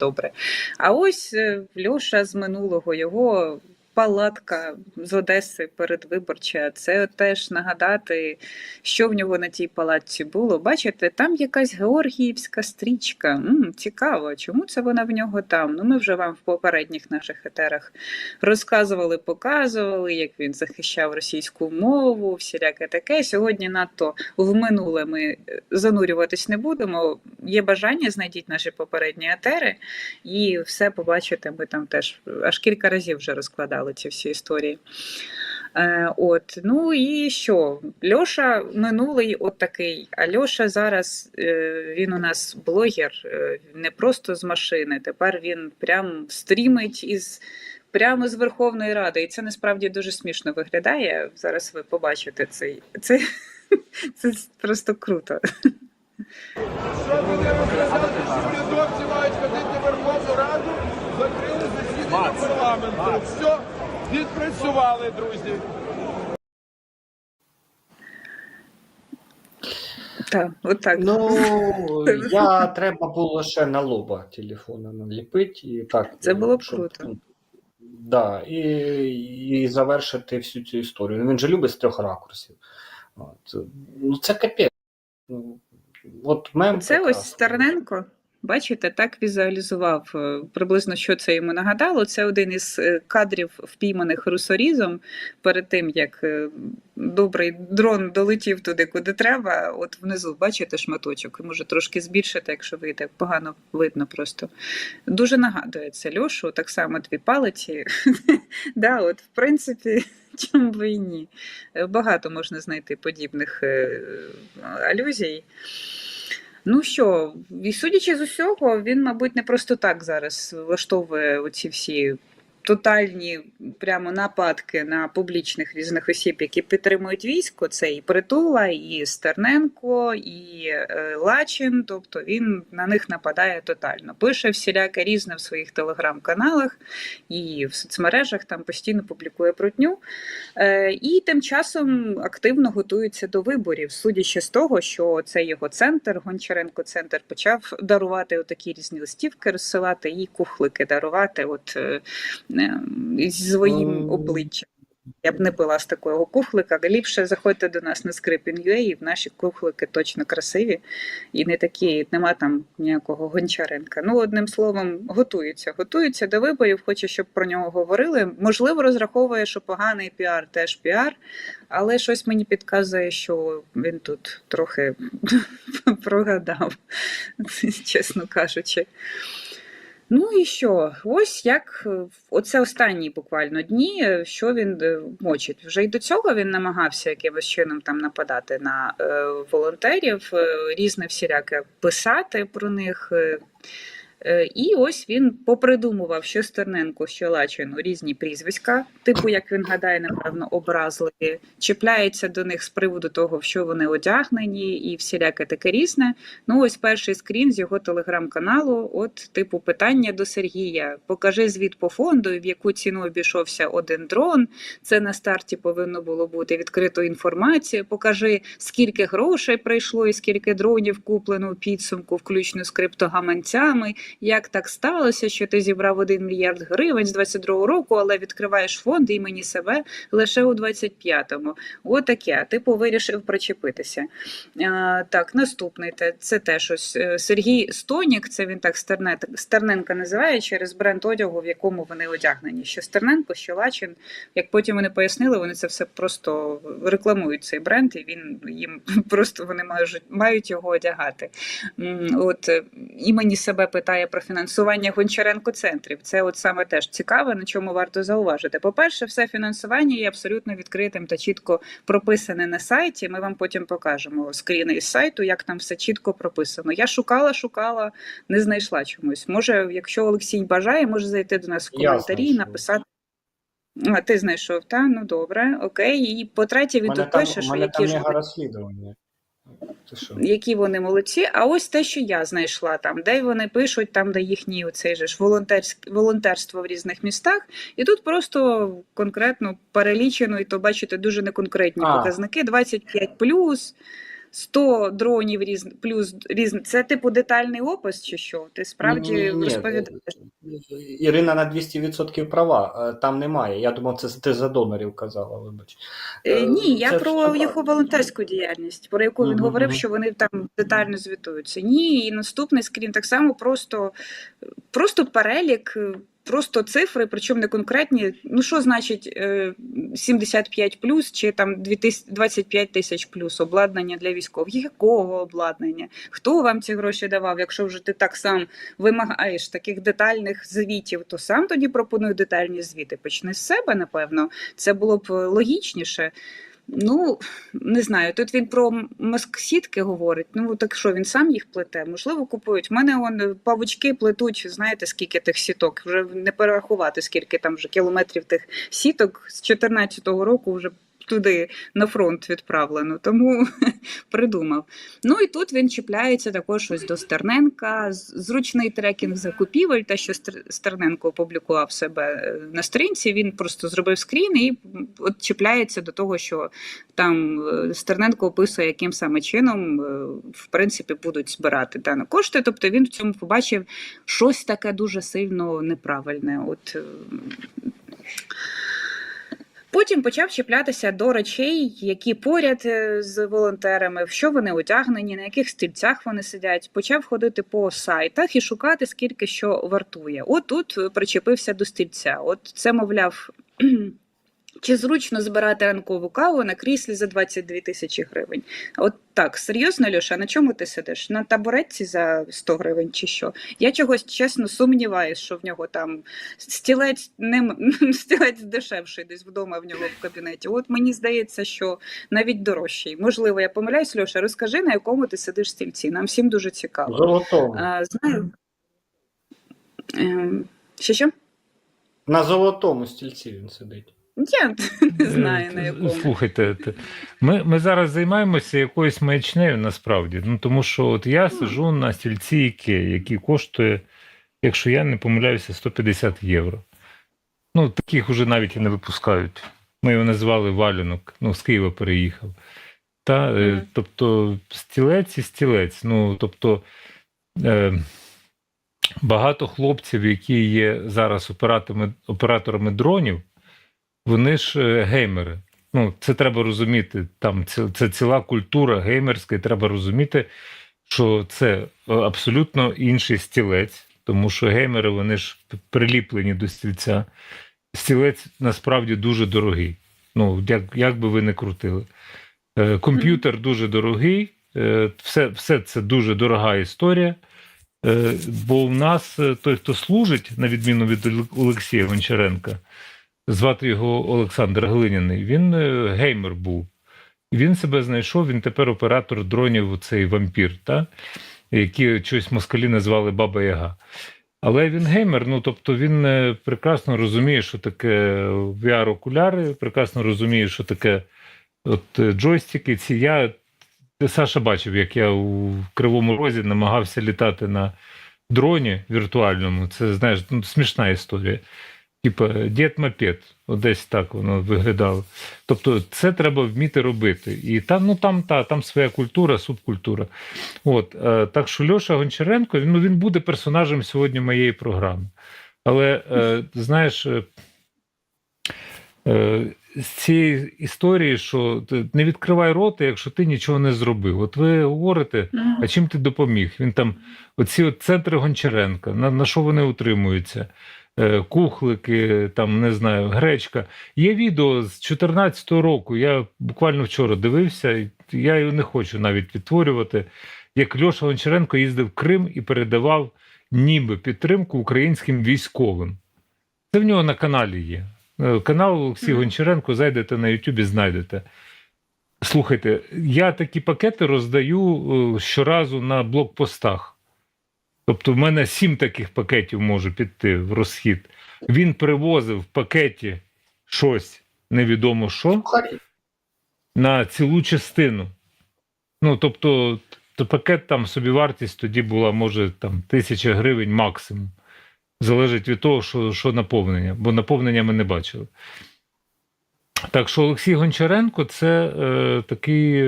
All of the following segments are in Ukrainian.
добре. А ось е, Льоша з минулого його. Палатка з Одеси передвиборча. Це теж нагадати, що в нього на тій палатці було. Бачите, там якась георгіївська стрічка. М, цікаво, чому це вона в нього там? Ну, ми вже вам в попередніх наших етерах розказували, показували, як він захищав російську мову, всіляке таке. Сьогодні надто в минуле ми е, занурюватись не будемо. Є бажання, знайдіть наші попередні етери, і все побачите. Ми там теж аж кілька разів вже розкладали ці всі історії. Е, От, ну і що? Льоша минулий от такий. А Льоша зараз е, він у нас блогер, е, не просто з машини. Тепер він прям стрімить із прямо з Верховної Ради. І це насправді дуже смішно виглядає. Зараз ви побачите цей. Це, це просто круто. Що ви не розказали, що урядовці мають ходити в Верховну Раду, закрили засідання парламенту. Все, відпрацювали, друзі. Так, от так. Ну, я треба було ще на лоба телефона наліпити і так. Це було б щоб, круто. Да, і, і завершити всю цю історію. Ну, Він же любить з трьох ракурсів. От. Ну, це капець. Ну, от мем Це ось прекрасний. Стерненко. Бачите, так візуалізував е, приблизно, що це йому нагадало. Це один із е, кадрів, впійманих русорізом перед тим, як е, добрий дрон долетів туди, куди треба. От внизу, бачите, шматочок, може трошки збільшити, якщо вийде. Погано видно просто. Дуже нагадує це Льошу, так само дві палиці. да, от, в принципі, чому би і ні. Багато можна знайти подібних алюзій. Ну що, і судячи з усього, він, мабуть, не просто так зараз влаштовує оці всі тотальні прямо нападки на публічних різних осіб, які підтримують військо. Це і Притула, і Стерненко, і е, Лачин. Тобто він на них нападає тотально. Пише всіляке різне в своїх телеграм-каналах і в соцмережах там постійно публікує брудню. Е, І тим часом активно готується до виборів, судячи з того, що це його центр, Гончаренко центр, почав дарувати отакі різні листівки, розсилати і кухлики дарувати, от е, зі своїм обличчям. Я б не пила з такого кухлика. Ліпше заходьте до нас на Скрипін.ua, і в наші кухлики точно красиві і не такі, нема там ніякого гончаренка. Ну, одним словом, готується. Готується до виборів, хоче, щоб про нього говорили. Можливо, розраховує, що поганий піар теж піар, але щось мені підказує, що він тут трохи прогадав, чесно кажучи. Ну і що? Ось як е, оце останні буквально дні, е, що він е, мочить. Вже й до цього він намагався якимось чином там нападати на волонтерів, різне всіляке писати про них. Е, І ось він попридумував, що Стерненко, що Лачину різні прізвиська, типу, як він гадає, напевно, образливі, чіпляється до них з приводу того, що вони одягнені, і всіляке таке різне. Ну, ось перший скрін з його телеграм-каналу. От, типу, питання до Сергія: покажи звіт по фонду, в яку ціну обійшовся один дрон. Це на старті повинно було бути відкрито інформацію. Покажи, скільки грошей прийшло і скільки дронів куплено у підсумку, включно з криптогаманцями. Як так сталося, що ти зібрав 1 мільярд гривень з 22-го року, але відкриваєш фонд імені себе лише у 25-му? Отаке. Типу вирішив причепитися. А, так, наступний це теж ось е, Сергій Стонік. Це він так Стерненка називає через бренд одягу, в якому вони одягнені. Що Стерненко, що Лачин. Як потім вони пояснили, вони це все просто рекламують цей бренд, і він їм просто вони мають, мають його одягати. От е, імені себе питає про фінансування Гончаренко центрів. Це от саме теж цікаве, на чому варто зауважити. По-перше, все фінансування є абсолютно відкритим та чітко прописане на сайті. Ми вам потім покажемо скріни із сайту, як там все чітко прописано. Я шукала, шукала, не знайшла чомусь. Може, якщо Олексій бажає, може зайти до нас в коментарі і написати. А, ти знайшов, та? Ну добре, окей. І мене там, пише, у що мене які там ж розслідування. Які вони молодці. А ось те, що я знайшла там, де вони пишуть, там, де їхні оцей же ж волонтерство в різних містах. І тут просто конкретно перелічено, і то бачите дуже неконкретні А. показники: 25 100 дронів різ... плюс різні. Це типу детальний опис, чи що? Ти справді Ні, ні, ні. розповідаєш? Ірина на 200% права. Е, Там немає. Я думав, це ти за донорів казала, вибач. Е, Е, Ні, я це про ж- його волонтерську діяльність, про яку він Мгм, говорив, що вони там детально звітуються. Ні, і наступний скрін так само просто, просто перелік, е, просто цифри, причому не конкретні. Ну що значить е, 75 плюс чи там 2000 25 тисяч плюс обладнання для військових? Якого обладнання? Хто вам ці гроші давав? Якщо вже ти так сам вимагаєш таких детальних звітів, то сам тоді пропоную детальні звіти. Почни з себе, напевно. Це було б логічніше. Ну, не знаю, тут він про масксітки говорить. Ну, так що він сам їх плете? Можливо, купують. В мене он павучки плетуть, знаєте, скільки тих сіток. Вже не перерахувати, скільки там вже кілометрів тих сіток з 14-го року вже туди на фронт відправлено. Тому придумав. Ну і тут він чіпляється також ось до Стерненка. Зручний трекінг закупівель, те, що Стерненко опублікував себе е, на сторінці. Він просто зробив скрін і от чіпляється до того, що там е, Стерненко описує, яким саме чином е, в принципі будуть збирати дані кошти. Тобто він в цьому побачив щось таке дуже сильно неправильне. От Потім почав чіплятися до речей, які поряд е, з волонтерами, в що вони одягнені, на яких стільцях вони сидять. Почав ходити по сайтах і шукати, скільки що вартує. От тут е, причепився до стільця. От це, мовляв, чи зручно збирати ранкову каву на кріслі за 22 тисячі гривень. От так, серйозно, Льоша, на чому ти сидиш? На табуретці за 100 гривень чи що? Я чогось чесно сумніваюсь, що в нього там стілець не стілець дешевший десь вдома в нього в кабінеті. От мені здається, що навіть дорожчий. Можливо, я помиляюсь, Льоша, розкажи, на якому ти сидиш стільці. Нам всім дуже цікаво. Золотому. А, знаю. Ем, Що що? На золотому стільці він сидить. Я не знаю на Е, якому. Слухайте, ми, ми зараз займаємося якоюсь маячнею насправді. Ну тому що от я сиджу на стільці Ікеї, який коштує, якщо я не помиляюся, 150 євро. Ну, таких уже навіть і не випускають. Ми його назвали валюнок, ну, з Києва переїхав. Та, е, Мгм. тобто, стілець і стілець. Ну, тобто, е, багато хлопців, які є зараз операторами, операторами дронів, вони ж е, геймери. Ну, це треба розуміти. Там це, це ціла культура геймерська, і треба розуміти, що це е, абсолютно інший стілець, тому що геймери вони ж приліплені до стільця. Стілець насправді дуже дорогий. Ну, як, як би ви не крутили. Е, комп'ютер дуже дорогий, е, все, все це дуже дорога історія. Е, бо в нас той, хто служить, на відміну від Олексія Гончаренка, звати його Олександр Глиняний, він е, геймер був. Він себе знайшов, він тепер оператор дронів, цей вампір, та? які щось москалі назвали Баба Яга. Але він геймер, ну тобто він е, прекрасно розуміє, що таке VR-окуляри, прекрасно розуміє, що таке от е, джойстики. Ці я Саша бачив, як я у Кривому Розі намагався літати на дроні віртуальному. Це знаєш, ну, смішна історія. Типа дід мопед, десь так воно виглядало. Тобто, це треба вміти робити. І там, ну там та там своя культура, субкультура. От е, так що Льоша Гончаренко, він, ну він буде персонажем сьогодні моєї програми. Але е, знаєш, е, е, з цієї історії, що не відкривай рота, якщо ти нічого не зробив. От ви говорите, а чим ти допоміг? Він там, оці от центри Гончаренка, на, на що вони утримуються? Е, Кухлики, там не знаю, гречка. Є відео з 14-го року. Я буквально вчора дивився, я його не хочу навіть відтворювати. Як Льоша Гончаренко їздив в Крим і передавав ніби підтримку українським військовим. Це в нього на каналі є. Е, Канал Олексій. Гончаренко, зайдете на Ютубі, знайдете. Слухайте, я такі пакети роздаю е, щоразу на блокпостах. Тобто, в мене сім таких пакетів може піти в розхід. Він привозив в пакеті щось невідомо що на цілу частину. Ну, тобто, то пакет там собівартість тоді була, може, там тисяча гривень максимум. Залежить від того, що, що наповнення, бо наповнення ми не бачили. Так що Олексій Гончаренко це е, такий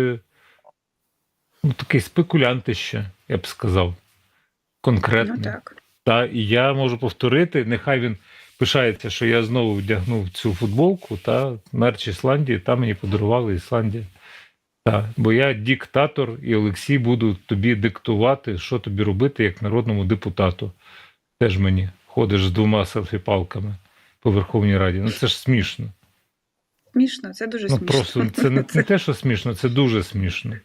ну, такий спекулянтище, я б сказав. Конкретно. Ну так. Та, і я можу повторити, нехай він пишається, що я знову вдягнув цю футболку, та мерч Ісландії, та мені подарували Ісландія. Та, бо я диктатор, і Олексій буду тобі диктувати, що тобі робити як народному депутату. Теж мені ходиш з двома селфі-палками по Верховній Раді. Ну це ж смішно. Смішно, це дуже Ну смішно. просто це не, не те, що смішно, це дуже смішно.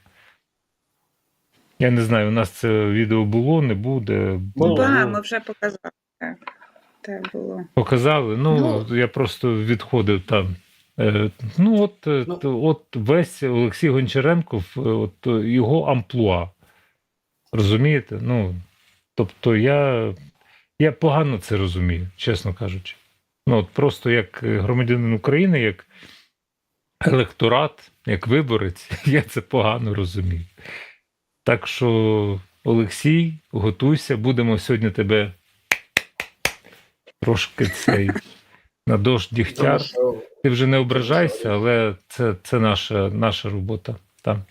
Я не знаю, у нас це відео було, не буде. Було. Ба, ми вже показали. Так, так було. Показали. Ну, я просто відходив там. Е, ну, от, е, Ну. от весь Олексій Гончаренко, в- от е, його амплуа. Розумієте? Ну, тобто я, я погано це розумію, чесно кажучи. Ну, от просто як е, громадянин України, як електорат, як виборець, я це погано розумію. Так що, Олексій, готуйся, будемо сьогодні тебе трошки цей на дощ дігтяр. Ти вже не ображайся, але це, це наша, наша робота. Там.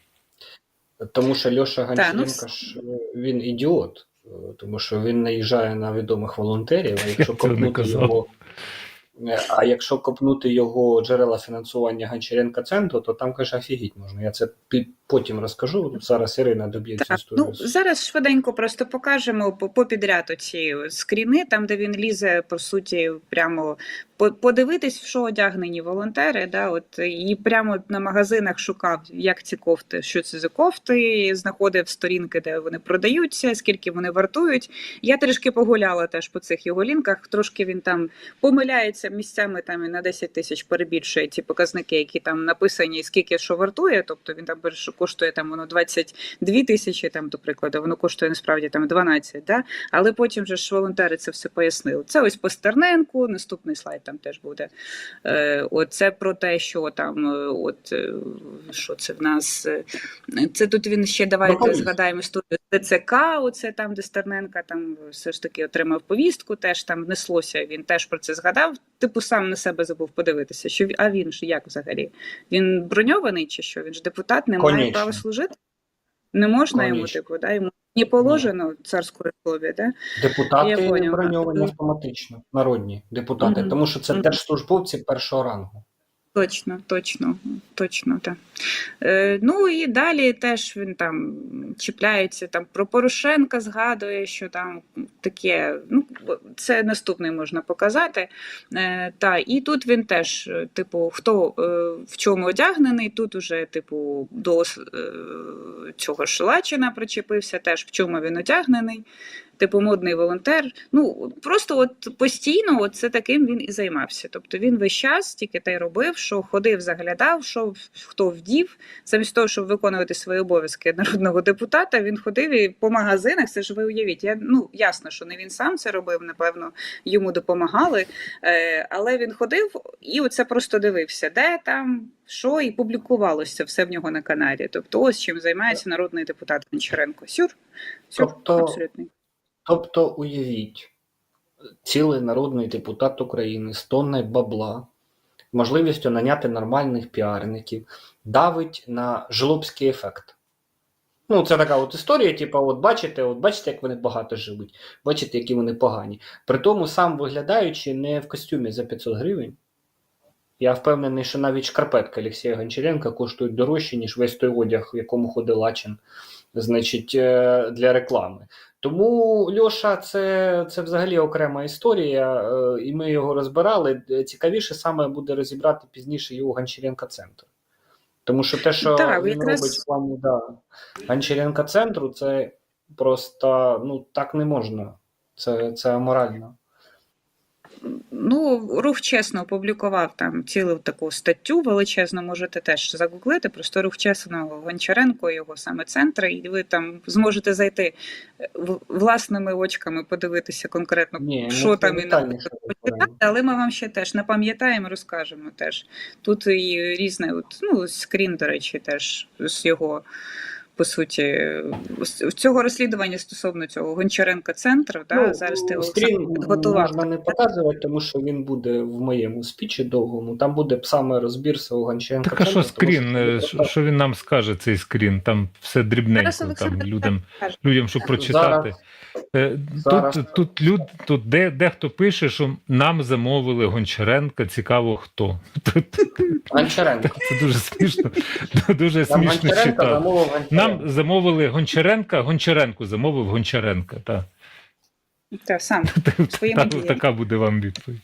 тому що Льоша ну, Гончаренко ж він ідіот, тому що він наїжджає на відомих волонтерів, а якщо копнути його. Е, А якщо копнути його джерела фінансування Гончаренка центру, то там каже, офігіть можна. Я це потім розкажу. Зараз Ірина доб'є цю історію. ну зараз швиденько просто покажемо по- попідряд оці скріни, там де він лізе, по суті, прямо подивитись, в що одягнені волонтери. Да, от і прямо на магазинах шукав, як ці кофти, що це за кофти, знаходив сторінки, де вони продаються, скільки вони вартують. Я трішки погуляла теж по цих його лінках. Трошки він там помиляється місцями там і на 10 тисяч перебільшує ті показники, які там написані, скільки що вартує. Тобто він там коштує там воно 22 тисячі, там, до прикладу, воно коштує насправді там 12, да? але потім же ж волонтери це все пояснили. Це ось постерненку, наступний слайд там теж буде. Е, от це про те, що там, е, от е, що це в нас. Це тут він ще давайте згадаємо історію ТЦК, оце там, де Стерненка там все ж таки отримав повістку, теж там внеслося. Він теж про це згадав. Типу сам на себе забув подивитися. Що а він ж як взагалі? Він броньований чи що? Він ж депутат, не має права служити? Не можна йому, типу, да? йому не положено царської слові, да? Депутати броньовані автоматично, народні депутати, Мгм. тому що це держслужбовці першого рангу. Точно, точно, точно, так. Е, ну і далі теж він там чіпляється там про Порошенка, згадує, що там таке. Ну, це наступний можна показати. Е, та, і тут він теж, е, типу, хто е, в чому одягнений, тут уже, типу, до е, цього ж причепився, теж в чому він одягнений. Типу модний волонтер. Ну просто от постійно от це таким він і займався. Тобто він весь час тільки те й робив, що ходив, заглядав, що хто вдів. Замість того, щоб виконувати свої обов'язки народного депутата, він ходив і по магазинах. Це ж ви уявіть. Я ну ясно, що не він сам це робив, напевно, йому допомагали. Е, але він ходив і оце просто дивився, де там. Що і публікувалося все в нього на каналі. Тобто, ось чим займається народний депутат Гончаренко. Сюр, сюр, Тобто, абсолютно. Тобто, уявіть, цілий народний депутат України з бабла, можливістю наняти нормальних піарників, давить на жлобський ефект. Ну, це така от історія, типу, от бачите, от бачите, як вони багато живуть, бачите, які вони погані. При тому сам виглядаючи не в костюмі за 500 гривень. Я впевнений, що навіть шкарпетки Олексія Гончаренка коштують дорожче, ніж весь той одяг, в якому ходить Лачин, значить, е, для реклами. Тому Льоша, це, це взагалі окрема історія, е, і ми його розбирали. Е, Цікавіше саме буде розібрати пізніше його Гончаренка центр. Тому що те, що Так, він якраз- робить в плані да, Гончаренка центру, це просто ну так не можна. Це, це аморально. Ну, рух чесно опублікував там цілу таку статтю величезну. Можете теж загуглити. Просто рух чесного Гончаренко, його саме центри, і ви там зможете зайти власними очками, подивитися конкретно, Ні, що там і почитати. Але ми вам ще теж напам'ятаємо, розкажемо теж. Тут і різне, от, ну, скрін, до речі, теж з його по суті, цього розслідування стосовно цього Гончаренка центру. Да, Ну, зараз ти скрін Олександр, підготував. можна не показувати, тому що він буде в моєму спічі довгому. Там буде саме розбір свого Гончаренка. Так а що скрін? що Е, Що, що він нам скаже, цей скрін? Там все дрібненько, Зараз там людям, людям, щоб прочитати. Е, зараз. Тут, тут, люд, тут де, дехто пише, що нам замовили Гончаренка, цікаво хто. Гончаренко. це дуже смішно, дуже смішно читати. замовив Нам замовили Гончаренка, Гончаренку замовив Гончаренка. Та. Та, сам. Своїми Та- діями. така буде вам відповідь.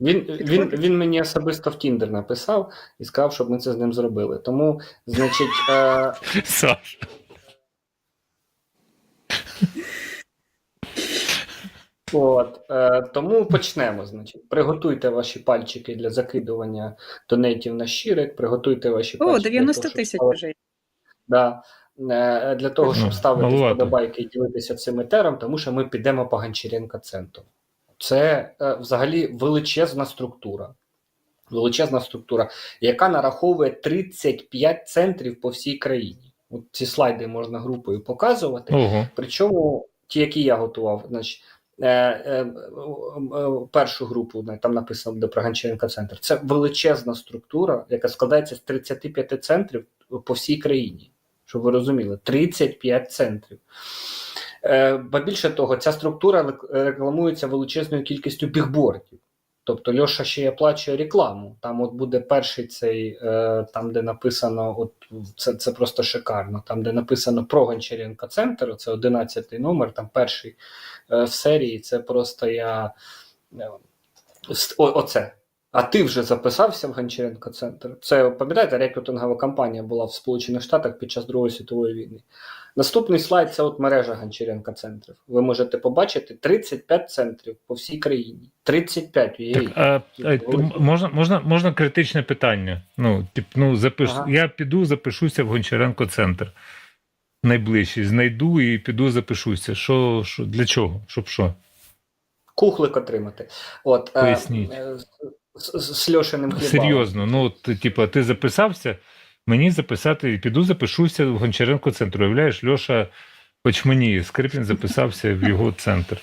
Він, він, він мені особисто в Тіндер написав і сказав, щоб ми це з ним зробили. Тому, значить, е, Саша. от, е, тому почнемо. Значить, приготуйте ваші пальчики для закидування донейтів на щирик, приготуйте ваші О, пальчики. для 90 тисяч вже. Да. Е, Для того, щоб ставити малувато. вподобайки і ділитися цим етером, тому що ми підемо по Гончаренка центру. Це е, взагалі величезна структура. Величезна структура, яка нараховує 35 центрів по всій країні. От ці слайди можна групою показувати. Ого. Причому ті, які я готував, значить, е, першу групу там написано буде про Гончаренка центр. Це величезна структура, яка складається з 35 центрів по всій країні. Щоб ви розуміли, 35 центрів. Е, Ба більше того, ця структура рекламується величезною кількістю бігбордів. Тобто Льоша ще й оплачує рекламу. Там от буде перший цей, е, там, де написано, от це, це просто шикарно. Там, де написано про Гончаренка центр, це 11 номер, там перший е, в серії. Це просто я. О, оце. А ти вже записався в Гончаренко центр. Це пам'ятаєте, рекрутингова кампанія була в Сполучених Штатах під час Другої світової війни. Наступний слайд це от мережа Гончаренка центрів. Ви можете побачити 35 центрів по всій країні. 35 Так, уявіть. а, а, можна, можна, можна критичне питання. Ну, тип, ну запиш, Ага. я піду, запишуся в Гончаренко центр. Найближчий. Знайду і піду запишуся. Що, що, для чого? Щоб що? Кухлик отримати. От, е, Поясніть. е, з, з, Льошиним хлібалом. Серйозно, ну от, типу, ти записався, мені записати, піду запишуся в Гончаренко центр. Уявляєш, Льоша, хоч мені Скрипін записався в його центр.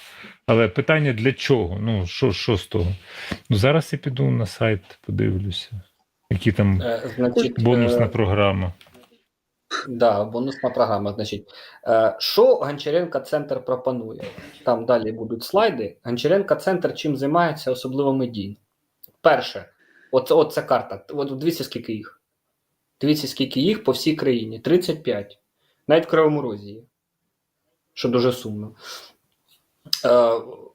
Але питання для чого? Ну, що, що з того? Ну, зараз я піду на сайт, подивлюся, які там Е, значить, бонусна е, програма. Да, бонусна програма. Значить, е, що Гончаренка центр пропонує? Там далі будуть слайди. Гончаренка центр чим займається, особливо медійно. Перше, от, от ця карта. От дивіться, скільки їх. Дивіться, скільки їх по всій країні. 35. Навіть в Кривому Розі є. Що дуже сумно. Е,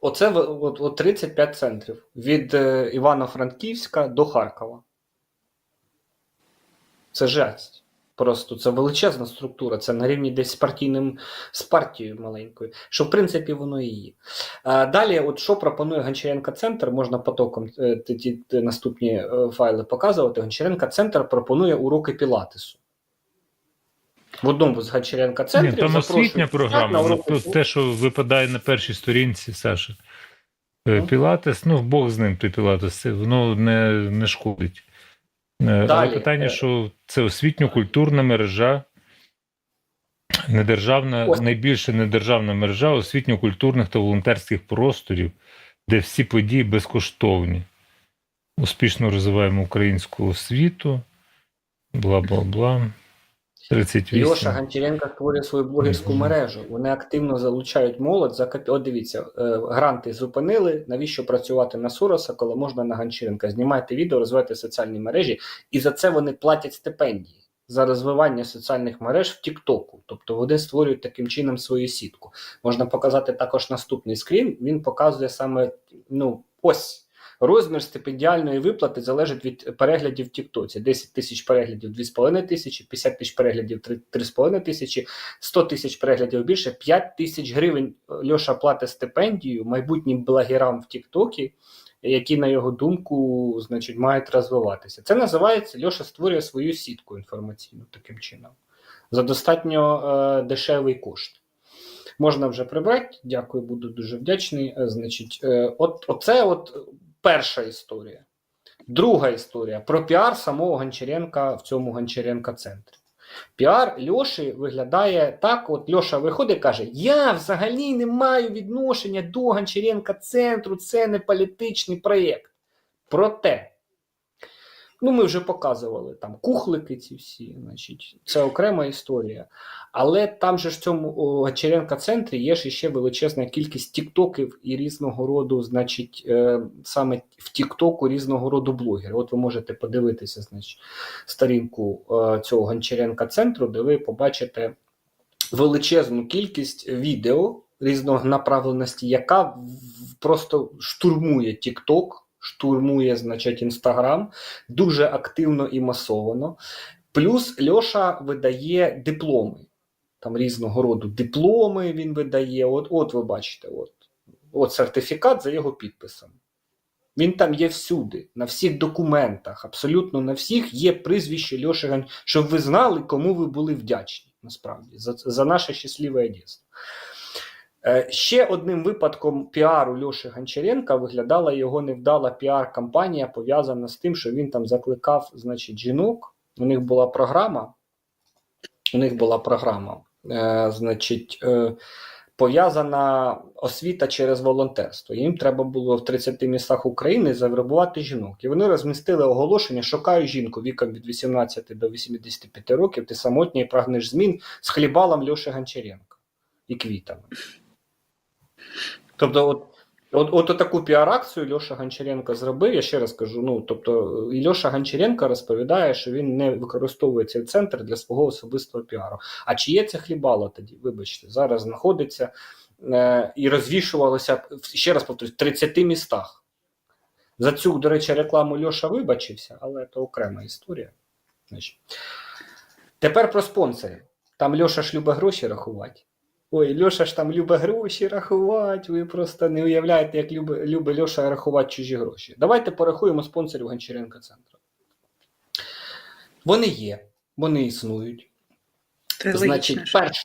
оце от, от 35 центрів від е, Івано-Франківська до Харкова. Це жесть. Просто це величезна структура, це на рівні десь з партійним з партією маленькою, що в принципі воно і є. А, далі, от що пропонує Гончаренка Центр, можна потоком е, ті, ті- ті наступні е, файли показувати. Гончаренка Центр пропонує уроки Пілатесу. В одному з Гончаренка Ні, центрів там освітня програма. Ну, уроки те, що випадає на першій сторінці, Саша. Е, Ну. Пілатес, ну Бог з ним, той Пілатес, воно не, не шкодить. Е, Але питання, е, що це освітньо-культурна мережа, недержавна, Ось. найбільша недержавна мережа освітньо-культурних та волонтерських просторів, де всі події безкоштовні. Успішно розвиваємо українську освіту, бла бла бла. 38. Льоша Гончаренко створює свою блогерську мережу. Вони активно залучають молодь за копі. От дивіться, е, гранти зупинили. Навіщо працювати на Сороса, коли можна на Гончаренка? Знімайте відео, розвивайте соціальні мережі, і за це вони платять стипендії за розвивання соціальних мереж в Тіктоку. Тобто вони створюють таким чином свою сітку. Можна показати також наступний скрін. Він показує саме ну ось. Розмір стипендіальної виплати залежить від переглядів в Тіктоці. 10 тисяч переглядів 2,5 тисячі, 50 тисяч переглядів 3 3,5 тисячі, 100 тисяч переглядів більше, 5 тисяч гривень Льоша платить стипендію майбутнім блогерам в Тіктокі, які, на його думку, значить, мають розвиватися. Це називається Льоша створює свою сітку інформаційну таким чином за достатньо е, дешевий кошт. Можна вже прибрати, дякую, буду дуже вдячний. Е, Значить, е, от, оце от перша історія. Друга історія про піар самого Гончаренка в цьому Гончаренка центрі. Піар Льоші виглядає так: от Льоша виходить і каже: Я взагалі не маю відношення до Гончаренка центру, це не політичний проєкт. Проте, ну ми вже показували там кухлики ці всі, значить, це окрема історія. Але там же ж в цьому о, Гончаренка центрі є ж ще величезна кількість тіктоків і різного роду, значить, е, саме в Тіктоку різного роду блогерів. От ви можете подивитися, значить, сторінку е, цього Гончаренка центру, де ви побачите величезну кількість відео різного направленості, яка просто штурмує TikTok, штурмує, значить, Instagram дуже активно і масовано. Плюс Льоша видає дипломи. Там різного роду дипломи він видає. От, от ви бачите, от, от сертифікат за його підписом. Він там є всюди, на всіх документах, абсолютно на всіх є прізвище Льоші Ган, щоб ви знали, кому ви були вдячні, насправді, за, за наше щасливе дійство. Е, Ще одним випадком піару Льоші Гончаренка виглядала його невдала піар-кампанія, пов'язана з тим, що він там закликав значить, жінок. У них була програма. У них була програма, е, значить, е, пов'язана освіта через волонтерство. Їм треба було в 30 містах України завербувати жінок. І вони розмістили оголошення: шукаю жінку віком від 18 до 85 років. Ти самотній прагнеш змін з хлібалом Льоші Гончаренка і квітами. Тобто, от, от, от таку піар-акцію Льоша Гончаренко зробив. Я ще раз кажу: ну тобто, і Льоша Гончаренко розповідає, що він не використовує цей центр для свого особистого піару. А чи є це хлібало тоді? Вибачте, зараз знаходиться е, і розвішувалося ще раз повторюсь, в 30 містах. За цю, до речі, рекламу Льоша вибачився, але це окрема історія. Тепер про спонсорів. Там Льоша любить гроші рахувати. Ой, Льоша ж там любить гроші рахувати. Ви просто не уявляєте, як любить, любить Льоша рахувати чужі гроші. Давайте порахуємо спонсорів Гончаренка центру. Вони є, вони існують. Це Значить, логічно. перше,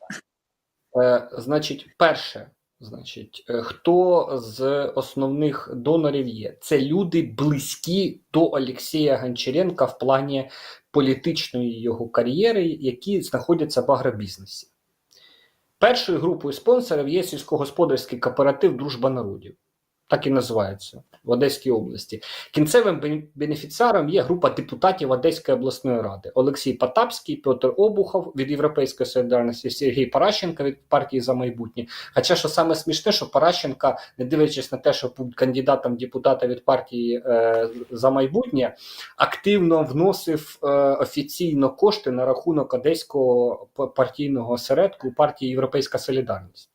е, значить, перше, значить, е, хто з основних донорів є? Це люди близькі до Олексія Гончаренка в плані політичної його кар'єри, які знаходяться в агробізнесі. Першою групою спонсорів є сільськогосподарський кооператив Дружба народів. Так і називається в Одеській області. Кінцевим бенефіціаром є група депутатів Одеської обласної ради: Олексій Потапський, Петр Обухов від Європейської солідарності, Сергій Паращенко від партії за майбутнє. Хоча що саме смішне, що Паращенка, не дивлячись на те, що був кандидатом депутата від партії е, за майбутнє, активно вносив е, офіційно кошти на рахунок одеського партійного осередку партії Європейська Солідарність.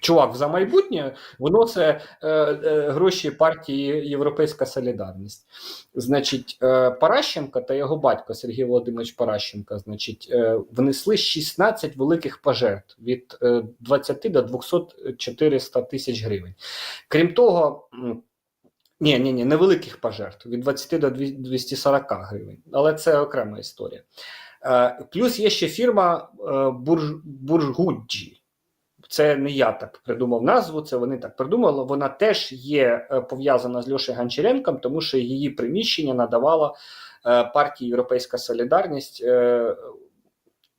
Чувак за майбутнє вносить е, е, гроші партії Європейська Солідарність. Значить, е, Паращенко та його батько Сергій Володимирович Паращенко, значить, е, внесли 16 великих пожертв від е, 20 до 200-400 тисяч гривень. Крім того, ні, ні, ні, невеликих пожертв від 20 до 240 гривень, але це окрема історія. Е, Плюс є ще фірма е, Бурж, Буржгуджі. Це не я так придумав назву, це вони так придумали. Вона теж є е, пов'язана з Льошею Гончаренком, тому що її приміщення надавала е, партії Європейська Солідарність е,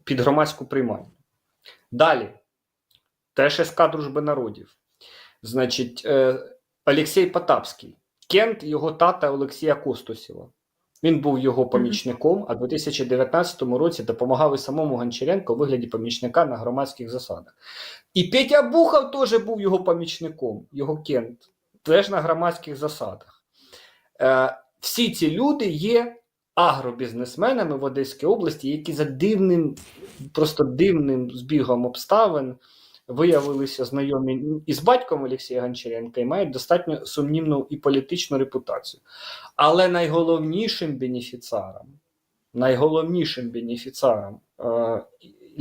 під громадську приймальню. Далі, теж СК Дружби народів. Значить, Олексій Потапський, Кент його тата Олексія Костусєва. Він був його помічником, а в 2019 році допомагав і самому Гончаренко у вигляді помічника на громадських засадах. І Петя Бухов теж був його помічником, його кент, теж на громадських засадах. Е, всі ці люди є агробізнесменами в Одеській області, які за дивним, просто дивним збігом обставин виявилися знайомі із батьком Олексія Гончаренка і мають достатньо сумнівну і політичну репутацію. Але найголовнішим бенефіціаром, найголовнішим бенефіціаром е,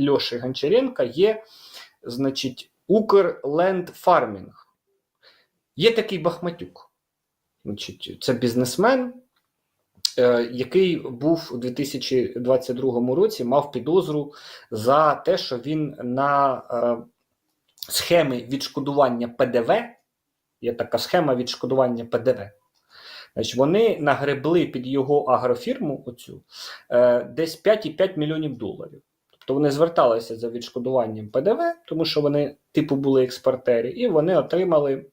Льоші Гончаренка є, значить, Укрленд Фармінг. Є такий Бахматюк. Значить, це бізнесмен, е, який був у 2022 році, мав підозру за те, що він на е, схеми відшкодування ПДВ. Є така схема відшкодування ПДВ. Значить, вони нагребли під його агрофірму оцю е, десь 5,5 мільйонів доларів. Тобто вони зверталися за відшкодуванням ПДВ, тому що вони типу були експортери, і вони отримали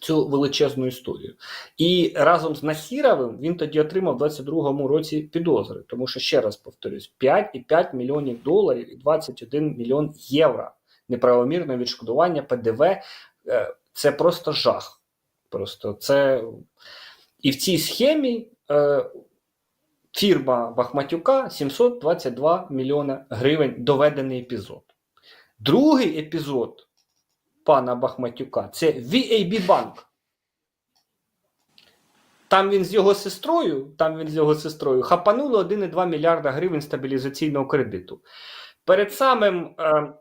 цю величезну історію. І разом з Насіровим він тоді отримав у 22-му році підозри, тому що ще раз повторюсь: 5,5 мільйонів доларів і 21 мільйон євро неправомірне відшкодування ПДВ е, це просто жах. Просто це і в цій схемі е, фірма Бахматюка 722 мільйона гривень доведений епізод. Другий епізод пана Бахматюка це VAB Банк. Там він з його сестрою, там він з його сестрою хапанули 1,2 мільярда гривень стабілізаційного кредиту. Перед самим, е,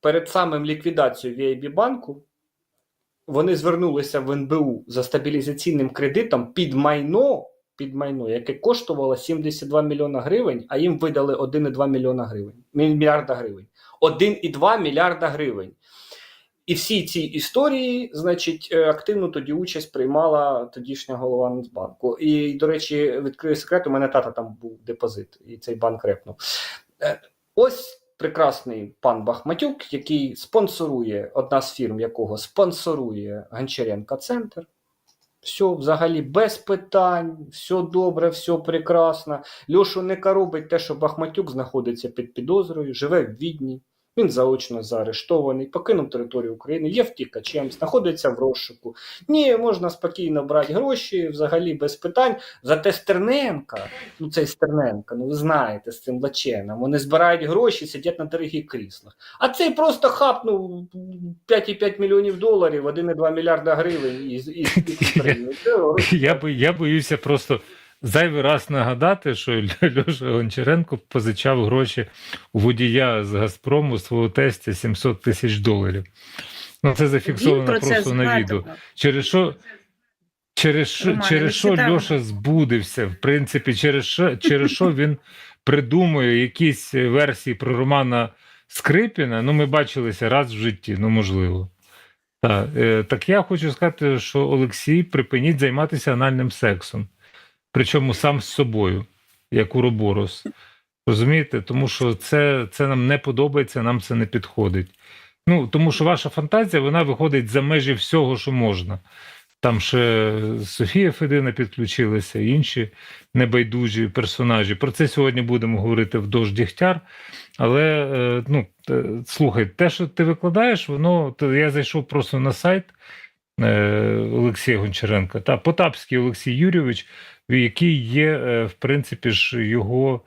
перед самим ліквідацією VAB банку вони звернулися в НБУ за стабілізаційним кредитом під майно, під майно, яке коштувало 72 мільйона гривень, а їм видали 1,2 мільйона гривень, мільярда гривень. 1,2 мільярда гривень. І всі ці історії, значить, е, активно тоді участь приймала тодішня голова Нацбанку. І, до речі, відкрию секрет, у мене тата там був депозит, і цей банк репнув. Е, Ось прекрасний пан Бахматюк, який спонсорує, одна з фірм якого спонсорує Гончаренка Центр. Все взагалі без питань, все добре, все прекрасно. Льошу не коробить те, що Бахматюк знаходиться під підозрою, живе в Відні. Він заочно заарештований, покинув територію України, є втікачем, знаходиться в розшуку. Ні, можна спокійно брати гроші, взагалі без питань. Зате Стерненка, ну цей Стерненка, ну ви знаєте, з цим лаченом, вони збирають гроші, сидять на дорогих кріслах. А цей просто хапнув 5,5 мільйонів доларів, 1,2 мільярда гривень із, із, із України. Це Я, бо- я боюся просто зайвий раз нагадати, що Льоша Гончаренко позичав гроші у водія з Газпрому свого тестя 700 тисяч доларів. Ну, це зафіксовано просто на відео. Через що, через що, Романе, через що. Льоша збудився, в принципі, через що, через що він придумує якісь версії про Романа Скрипіна. Ну, ми бачилися раз в житті, ну можливо. Так, е, так я хочу сказати, що Олексій, припиніть займатися анальним сексом. Причому сам з собою, як уроборос. Розумієте? Тому що це, це нам не подобається, нам це не підходить. Ну, тому що ваша фантазія вона виходить за межі всього, що можна. Там ще Софія Федина підключилася, інші небайдужі персонажі. Про це сьогодні будемо говорити в «Дощ Дігтяр». Але е, ну, е, слухай, те, що ти викладаєш, воно я зайшов просто на сайт Олексія Гончаренка та Потапський Олексій Юрійович, який є, е, в принципі, ж його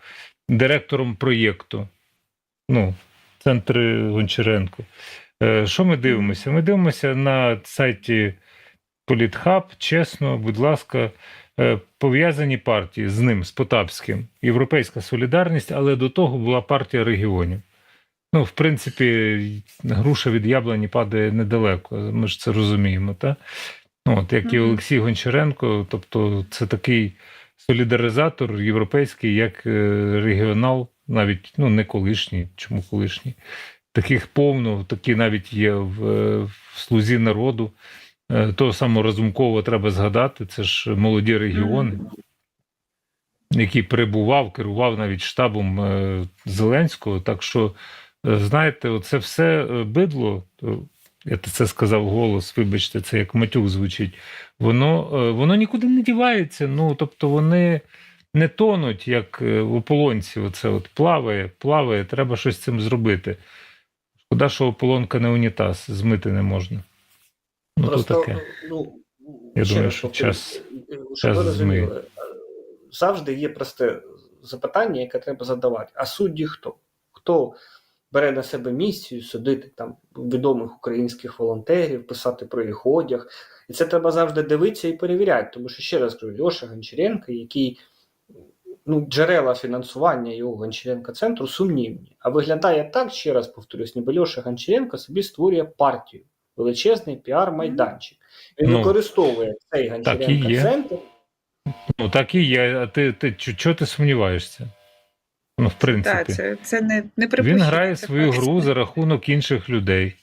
директором проєкту. Ну, центр Гончаренко. Е, Що ми дивимося? Ми дивимося на сайті Політхаб, чесно, будь ласка, е, пов'язані партії з ним, з Потапським, Європейська Солідарність, але до того була партія регіонів. Ну, в принципі, груша від яблуні падає недалеко, ми ж це розуміємо, так? Ну, от, як і Олексій Гончаренко, тобто це такий солідаризатор європейський, як е, регіонал, навіть ну, не колишній, чому колишній. Таких повно, такі навіть є в, е, в слузі народу. Е, Того самого Разумкова треба згадати, це ж молоді регіони, який перебував, керував навіть штабом Зеленського. Так що, знаєте, це все е, бидло, е, я це сказав голос, вибачте, це як матюк звучить. Воно, е, воно нікуди не дівається. Ну, тобто вони не тонуть, як е, в ополонці. Оце от плаває, плаває, треба щось з цим зробити. Шкода, що ополонка не унітаз, змити не можна. Ну, то таке. ну, Я ще думаю, що час- час змиє. завжди є просте запитання, яке треба задавати. А судді хто? Хто бере на себе місію судити там відомих українських волонтерів, писати про їх одяг? І це треба завжди дивитися і перевіряти. Тому що ще раз кажу, Льоша Гончаренко, який ну, джерела фінансування його Гончаренка центру сумнівні. А виглядає так, ще раз повторюсь, ніби Льоша Гончаренко собі створює партію, величезний піар-майданчик. Він Ну, використовує цей є. центр. Ну, так і є. А ти, ти чого ти сумніваєшся? Ну, в принципі. Так, це, це не, не Він грає це свою гру за рахунок інших людей.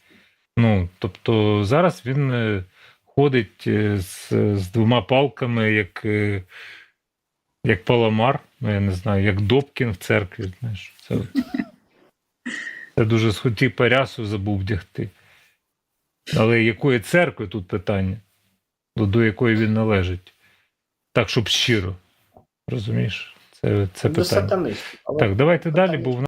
Ну, тобто, зараз він е, ходить е, з, з двома палками, як, е, як паламар, ну я не знаю, як Добкін в церкві. Знаєш, це, це дуже схотів парясу забув вдягти. Але якої церкви тут питання, до, до якої він належить? Так, щоб щиро. Розумієш? Це, це До питання. сатанистів. Але Так, давайте далі, питання. бо в